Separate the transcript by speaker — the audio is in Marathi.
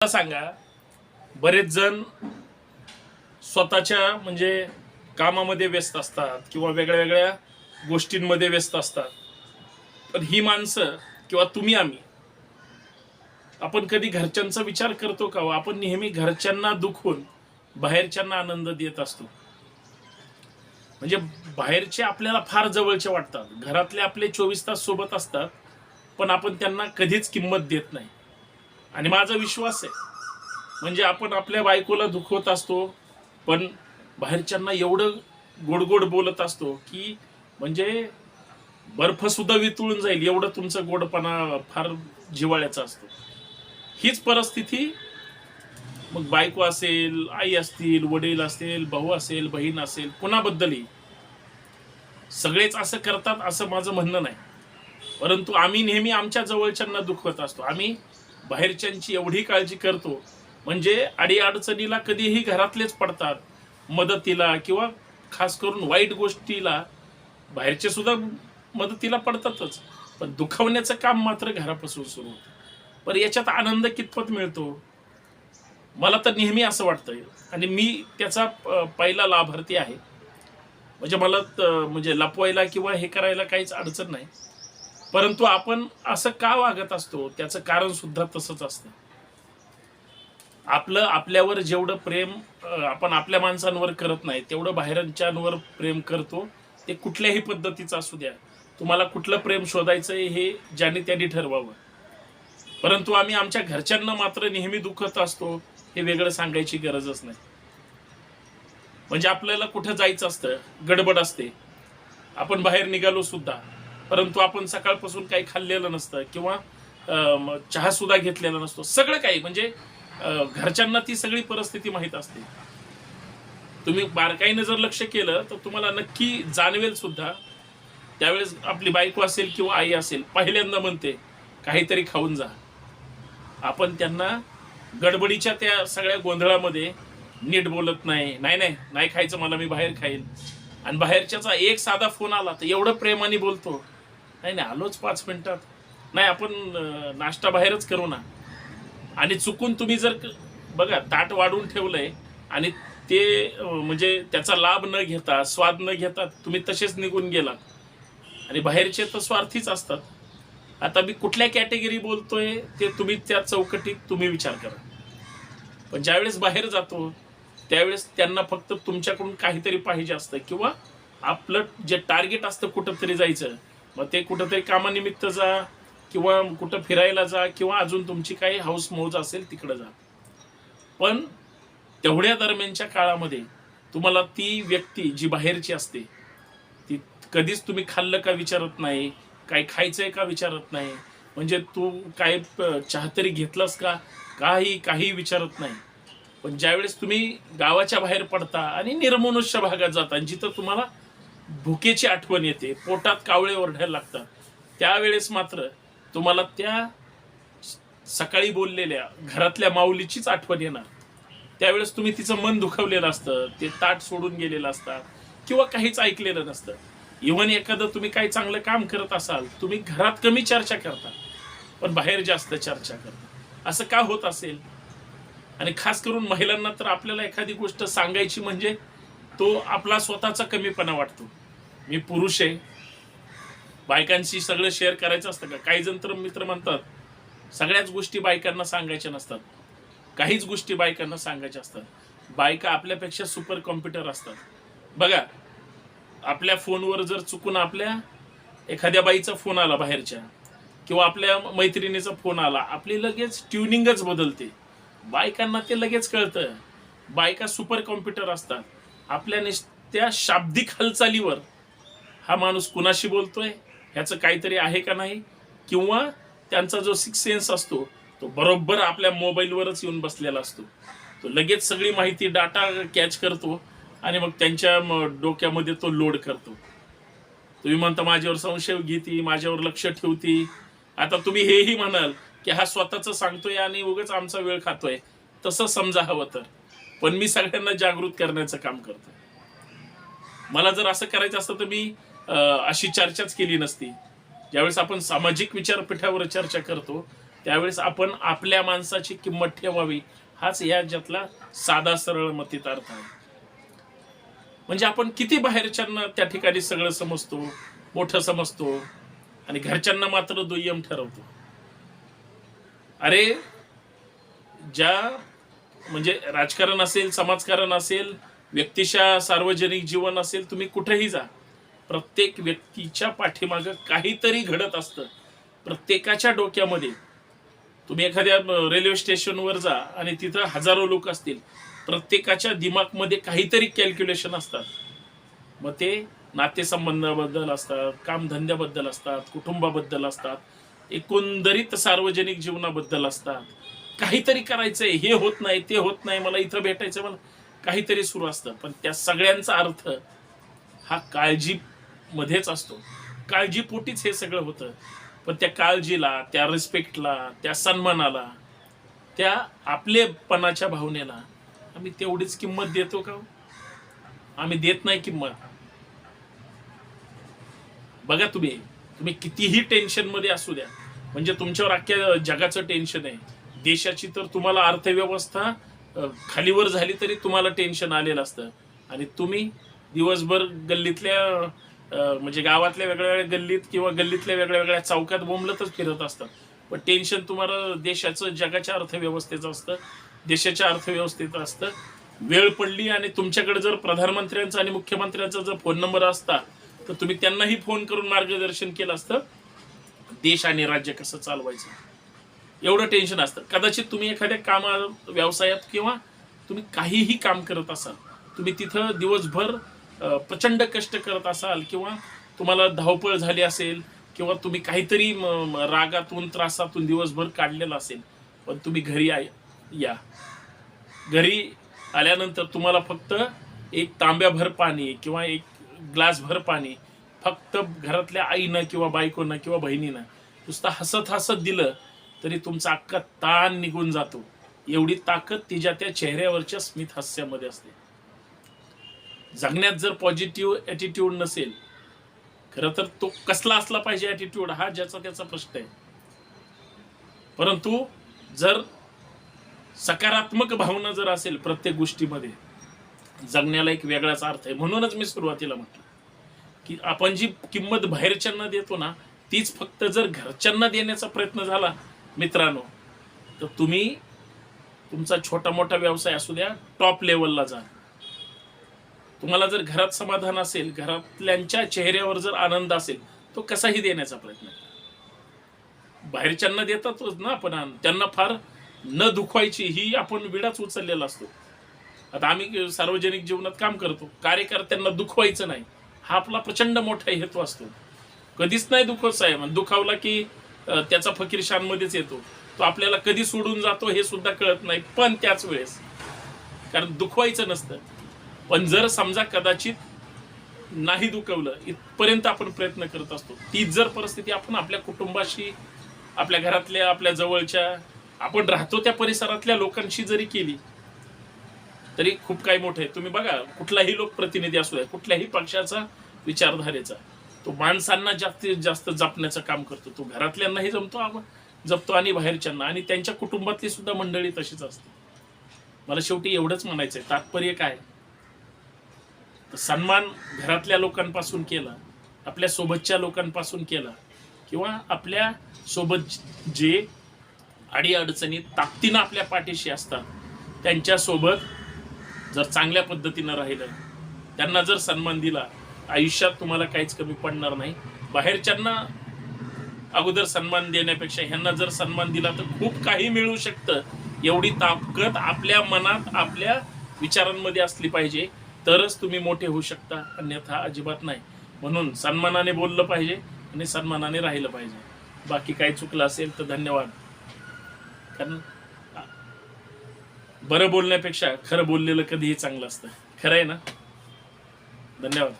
Speaker 1: मला सांगा बरेच जण स्वतःच्या म्हणजे कामामध्ये व्यस्त असतात किंवा वेगळ्या वेगळ्या गोष्टींमध्ये व्यस्त असतात. पण ही माणसं किंवा तुम्ही आम्ही आपण कधी घरच्यांचा विचार करतो का हो? आपण नेहमी घरच्यांना दुखून बाहेरच्यांना आनंद देत असतो. म्हणजे बाहेरचे आपल्याला फार जवळचे वाटतात. घरातले आपले चोवीस तास सोबत असतात पण आपण त्यांना कधीच किंमत देत नाही. आणि माझा विश्वास आहे. म्हणजे आपण आपल्या बायकोला दुखवत असतो पण बाहेरच्यांना एवढं गोड गोड बोलत असतो की म्हणजे बर्फसुद्धा वितळून जाईल एवढं तुमचं गोडपणा फार जिवाळ्याचा असतो. हीच परिस्थिती मग बायको असेल आई असतील वडील असतील भाऊ असेल बहीण असेल कुणाबद्दलही. सगळेच असं करतात असं माझं म्हणणं नाही. परंतु आम्ही नेहमी आमच्या जवळच्यांना दुखवत असतो. आम्ही बाहेरच्यांची एवढी काळजी करतो. म्हणजे अडीअडचणीला कधीही घरातलेच पडतात. मदतीला किंवा खास करून वाईट गोष्टीला बाहेरचे सुद्धा मदतीला पडतातच. पण दुखावण्याचं काम मात्र घरापासून सुरू होतं. पण याच्यात आनंद कितपत मिळतो? मला तर नेहमी असं वाटतं आणि मी त्याचा प- पहिला लाभार्थी आहे. म्हणजे मला त- म्हणजे लपवायला किंवा हे करायला काहीच अडचण नाही. परंतु आपण असं का वागत असतो? त्याचं कारण सुद्धा तसंच असतं. आपलं आपल्यावर जेवढं प्रेम आपण आपल्या माणसांवर करत नाही तेवढं बाहेरच्यांवर प्रेम करतो ते कुठल्याही पद्धतीचं असू द्या. तुम्हाला कुठलं प्रेम शोधायचंय हे ज्याने त्यांनी ठरवावं. परंतु आम्ही आमच्या घरच्यांना मात्र नेहमी दुखत असतो हे वेगळं सांगायची गरजच नाही. म्हणजे आपल्याला कुठं जायचं असतं? गडबड असते. आपण बाहेर निघालो सुद्धा. परंतु आपण सकाळपासून काही खाल्लेलं नसतं किंवा चहा सुद्धा घेतलेला नसतो. सगळं काही म्हणजे घरच्यांना ती सगळी परिस्थिती माहीत असते. तुम्ही बारकाईने जर लक्ष केलं तर तुम्हाला नक्की जाणवेल सुद्धा. त्यावेळेस आपली बायको असेल किंवा आई असेल पहिल्यांदा म्हणते काहीतरी खाऊन जा. आपण त्यांना गडबडीच्या त्या सगळ्या गोंधळामध्ये नीट बोलत नाही. नाही नाही नाही खायचं मला मी बाहेर खाईल आणि बाहेरच्याचा एक साधा फोन आला तर एवढं प्रेमाने बोलतो. नाही नाही आलोच पाच मिनिटात. नाही आपण नाश्ता बाहेरच करू ना. आणि चुकून तुम्ही जर बघा ताट वाढून ठेवलंय आणि ते म्हणजे त्याचा लाभ न घेता स्वाद न घेता तुम्ही तसेच निघून गेलात. आणि बाहेरचे तर स्वार्थीच असतात. आता मी कुठल्या कॅटेगरी बोलतोय ते तुम्ही त्या चौकटीत तुम्ही विचार करा. पण ज्यावेळेस बाहेर जातो त्यावेळेस त्यांना फक्त तुमच्याकडून काहीतरी पाहिजे असतं. किंवा आपलं जे टार्गेट असतं कुठंतरी जायचं मग ते कुठंतरी कामानिमित्त जा किंवा कुठं फिरायला जा किंवा अजून तुमची काही हाऊस मौज असेल तिकडं जा. पण तेवढ्या दरम्यानच्या काळामध्ये तुम्हाला ती व्यक्ती जी बाहेरची असते ती कधीच तुम्ही खाल्लं का विचारत नाही काय खायचंय का विचारत नाही म्हणजे तू काय चहातरी घेतलास का काही काही विचारत नाही. पण ज्यावेळेस तुम्ही गावाच्या बाहेर पडता आणि निर्मनुष्य भागात जाता आणि जिथं तुम्हाला भुकेची आठवण येते. पोटात कावळे ओरडायला लागतात. त्यावेळेस मात्र तुम्हाला त्या सकाळी बोललेल्या घरातल्या माऊलीचीच आठवण येणार. त्यावेळेस तुम्ही तिचं मन दुखवलेलं असतं. ते ताट सोडून गेलेलं असतात किंवा काहीच ऐकलेलं नसतं. इव्हन एखादं तुम्ही काही चांगलं काम करत असाल तुम्ही घरात कमी चर्चा करता पण बाहेर जास्त चर्चा करता. असं का होत असेल? आणि खास करून महिलांना तर आपल्याला एखादी गोष्ट सांगायची म्हणजे तो आपला स्वतःचा कमीपणा वाटतो. मी पुरुष आहे. बायकांशी सगळं शेअर करायचं असतं का? काही जण तर मित्र म्हणतात सगळ्याच गोष्टी बायकांना सांगायच्या नसतात. काहीच गोष्टी बायकांना सांगायच्या असतात. बायका आपल्यापेक्षा सुपर कॉम्प्युटर असतात. बघा आपल्या फोनवर जर चुकून आपल्या एखाद्या बाईचा फोन आला बाहेरच्या किंवा आपल्या मैत्रिणीचा फोन आला आपली लगेच ट्युनिंगच बदलते. बायकांना ते लगेच कळतं. बायका सुपर कॉम्प्युटर असतात. आपल्या त्या शाब्दिक हालचालीवर हा माणूस कुणाशी बोलतोय ह्याचं काहीतरी आहे का नाही किंवा त्यांचा जो सिक्स सेन्स असतो तो बरोबर आपल्या मोबाईलवरच येऊन बसलेला असतो. तो लगेच सगळी माहिती डाटा कॅच करतो आणि मग त्यांच्या डोक्यामध्ये तो लोड करतो. तुम्ही म्हणता माझ्यावर संशय घेती माझ्यावर लक्ष ठेवती. आता तुम्ही हेही म्हणाल की हा स्वतःच सांगतोय आणि उगाच आमचा वेळ खातोय. तसं समजा हवं तर. पण मी सगळ्यांना जागृत करण्याचं काम करतो मला जर असं करायचं असतं तर मी अशी चर्चाच केली नसती. ज्यावेळेस आपण सामाजिक विचारपीठावर चर्चा करतो त्यावेळेस आपण आपल्या माणसाची किंमत ठेवावी हाच या ज्यातला साधा सरळ मतितार्थ आहे. म्हणजे आपण किती बाहेरच्यांना त्या ठिकाणी सगळं समजतो मोठं समजतो आणि घरच्यांना मात्र दुय्यम ठरवतो. अरे ज्या म्हणजे राजकारण असेल समाजकारण असेल व्यक्तीच्या सार्वजनिक जीवन असेल तुम्ही कुठेही जा. प्रत्येक व्यक्तीच्या पाठीमागं काहीतरी घडत असतं. प्रत्येकाच्या डोक्यामध्ये तुम्ही एखाद्या रेल्वे स्टेशनवर जा आणि तिथं हजारो लोक असतील. प्रत्येकाच्या दिमागमध्ये काहीतरी कॅल्क्युलेशन असतात. मग ते नातेसंबंधाबद्दल असतात कामधंद्याबद्दल असतात कुटुंबाबद्दल असतात एकंदरीत सार्वजनिक जीवनाबद्दल असतात. काहीतरी करायचंय हे होत नाही ते होत नाही मला इथं भेटायचं मला काहीतरी सुरू असतं. पण त्या सगळ्यांचा अर्थ हा काळजी मध्येच असतो. काळजीपोटीच हे सगळं होतं. पण त्या काळजीला त्या रिस्पेक्टला त्या सन्मानाला त्या आपलेपणाच्या भावनेला आम्ही तेवढीच किंमत देतो का हो? आम्ही देत नाही किंमत. बघा तुम्ही तुम्ही कितीही टेन्शनमध्ये असू द्या. म्हणजे तुमच्यावर अख्ख्या जगाचं टेन्शन आहे. देशाची तर तुम्हाला अर्थव्यवस्था खालीवर झाली तरी तुम्हाला टेन्शन आलेलं असतं आणि तुम्ही दिवसभर गल्लीतल्या म्हणजे गावातल्या वेगळ्या वेगळ्या गल्लीत किंवा गल्लीतल्या वेगळ्या वेगळ्या चौकात बोंबलतच फिरत असतात. पण टेन्शन तुम्हाला देशाचं जगाच्या अर्थव्यवस्थेचं असतं. देशाच्या अर्थव्यवस्थेचं असतं. वेळ पडली आणि तुमच्याकडे जर प्रधानमंत्र्यांचा आणि मुख्यमंत्र्यांचा जर फोन नंबर असता तर तुम्ही त्यांनाही फोन करून मार्गदर्शन केलं असतं. देश आणि राज्य कसं चालवायचं? एवढं टेन्शन असतं. कदाचित तुम्ही एखाद्या कामा व्यवसायात किंवा तुम्ही काहीही काम करत असाल तुम्ही तिथं दिवसभर प्रचंड कष्ट करत असाल किंवा तुम्हाला धावपळ झाली असेल किंवा तुम्ही काहीतरी रागातून त्रासातून दिवसभर काढलेलं असेल पण तुम्ही घरी आय या. घरी आल्यानंतर तुम्हाला फक्त एक तांब्याभर पाणी किंवा एक ग्लासभर पाणी फक्त घरातल्या आईनं किंवा बायकोनं किंवा बहिणीनं नुसतं हसत हसत दिलं तरी तुमचा अख्खा ताण निघून जातो. एवढी ताकद तिच्या त्या चेहऱ्यावरच्या स्मित हास्यामध्ये असते. जगण्यात जर पॉझिटिव्ह ॲटिट्यूड नसेल खरं तर तो कसला असला पाहिजे ॲटिट्यूड हा ज्याचा त्याचा प्रश्न आहे. परंतु जर सकारात्मक भावना जर असेल प्रत्येक गोष्टीमध्ये जगण्याला एक वेगळाच अर्थ आहे. म्हणूनच मी सुरुवातीला म्हटलं की आपण जी किंमत बाहेरच्यांना देतो ना तीच फक्त जर घरच्यांना देण्याचा प्रयत्न झाला मित्रांनो तर तुम्ही तुमचा छोटा मोठा व्यवसाय असू द्या टॉप लेवलला जा. तुम्हाला जर घरात समाधान असेल घरातल्यांच्या चेहऱ्यावर जर आनंद असेल तो कसाही देण्याचा प्रयत्न करा. बाहेरच्यांना देतातच ना आपण त्यांना फार न दुखवायची ही आपण विडाच उचललेला असतो. आता आम्ही सार्वजनिक जीवनात काम करतो. कार्यकर्त्यांना दुखवायचं नाही. हा आपला प्रचंड मोठा हेतू असतो. कधीच नाही दुखवत साहेब. दुखावला की त्याचा फकीर शानमध्येच येतो. तो आपल्याला कधी सोडून जातो हे सुद्धा कळत नाही पण त्याच वेळेस. कारण दुखवायचं नसतं. पण जर समजा कदाचित नाही दुखवलं इथपर्यंत आपण प्रयत्न करत असतो. तीच जर परिस्थिती आपण आपल्या कुटुंबाशी आपल्या घरातल्या आपल्या जवळच्या आपण राहतो त्या परिसरातल्या लोकांशी जरी केली तरी खूप काही मोठं आहे. तुम्ही बघा कुठलाही लोकप्रतिनिधी असू द्या कुठल्याही पक्षाचा विचारधारेचा. तो माणसांना जास्तीत जास्त जपण्याचं काम करतो. तो घरातल्यांनाही जमतो आपण जपतो आणि बाहेरच्यांना. आणि त्यांच्या कुटुंबातली सुद्धा मंडळी तशीच असते. मला शेवटी एवढंच म्हणायचंय तात्पर्य काय? तर सन्मान घरातल्या लोकांपासून केला आपल्या सोबतच्या लोकांपासून केला किंवा आपल्यासोबत जे अडी अडचणीत ताकदीनं आपल्या पाठीशी असतात त्यांच्यासोबत जर चांगल्या पद्धतीनं राहिलं त्यांना जर सन्मान दिला आयुष्यात तुम्हाला काहीच कमी पडणार नाही. बाहेरच्यांना अगोदर सन्मान देण्यापेक्षा ह्यांना जर सन्मान दिला तर खूप काही मिळू शकतं. एवढी ताकद आपल्या मनात आपल्या विचारांमध्ये असली पाहिजे. तरच तुम्ही मोठे होऊ शकता अन्यथा अजिबात नाही. म्हणून सन्मानाने बोललं पाहिजे आणि सन्मानाने राहिलं पाहिजे. बाकी काही चुकलं असेल तर धन्यवाद. कारण बरं बोलण्यापेक्षा खरं बोललेलं कधीही चांगलं असतं. खरं आहे ना? धन्यवाद.